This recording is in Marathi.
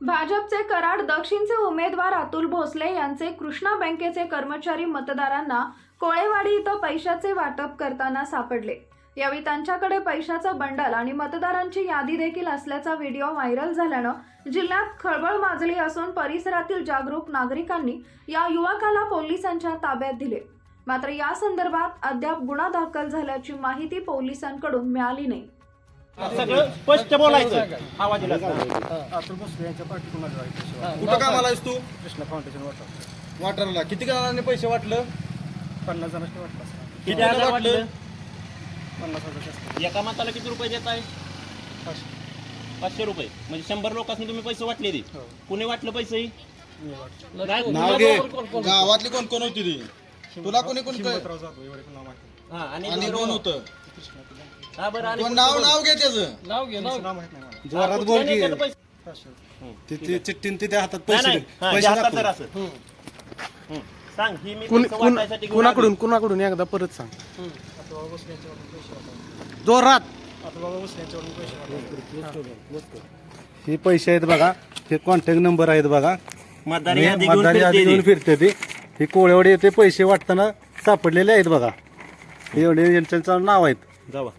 भाजपचे कराड दक्षिणचे उमेदवार अतुल भोसले यांचे कृष्णा बँकेचे कर्मचारी मतदारांना कोळेवाडी इथं पैशाचे वाटप करताना सापडले. यावेळी त्यांच्याकडे पैशाचं बंडल आणि मतदारांची यादी देखील असल्याचा व्हिडिओ व्हायरल झाल्यानं जिल्ह्यात खळबळ माजली असून परिसरातील जागरूक नागरिकांनी या युवकाला पोलिसांच्या ताब्यात दिले. मात्र या संदर्भात अद्याप गुन्हा दाखल झाल्याची माहिती पोलिसांकडून मिळाली नाही. सगळं स्पष्ट बोलायचं. कुठं कामाला आहेस तू? कृष्णा फाउंडेशन वाटारला. किती जणांनी पैसे वाटलं? पन्नास जणांनी वाटलं. किती हजार वाटलं? पन्नास हजार एका माताला किती रुपये देत आहे? पाचशे. रुपये. म्हणजे शंभर लोकांनी तुम्ही पैसे वाटले ते. हो. कुणी वाटलं पैसे? नाव घे. गावातली कोण कोण होती ती? तुला कोणी कोण हा, आणि आणि कोण होतं. हा, बरं, आणि कोण नाव नाव घे त्याचं त्यांचं नाव माहीत नाही मला जोरात बोल की पाचशे. चिठ्ठीन ते त्या हातात पैसे नाही. दे. हा, पैसे जे हातात दाखव. जर असं. हम्म. सांग ही मी कुण- पैसे कुण- वाटायसाठी घेऊन कुणाकडून कुणाकडून एकदा परत सांग बाबा यांच्याकडून पैसे. जोरात बाबा यांच्याकडून पैसे. हे पैसे आहेत बघा हे कॉन्टॅक्ट नंबर आहेत बघा. मतदार हे यादी घेऊन मतदार यादी फिरते घेऊन ते. फिरते ते हे कोळेवाडी येते पैसे वाटताना सापडलेले आहेत बघा हे एवढे यांचं नाव आहेत जावा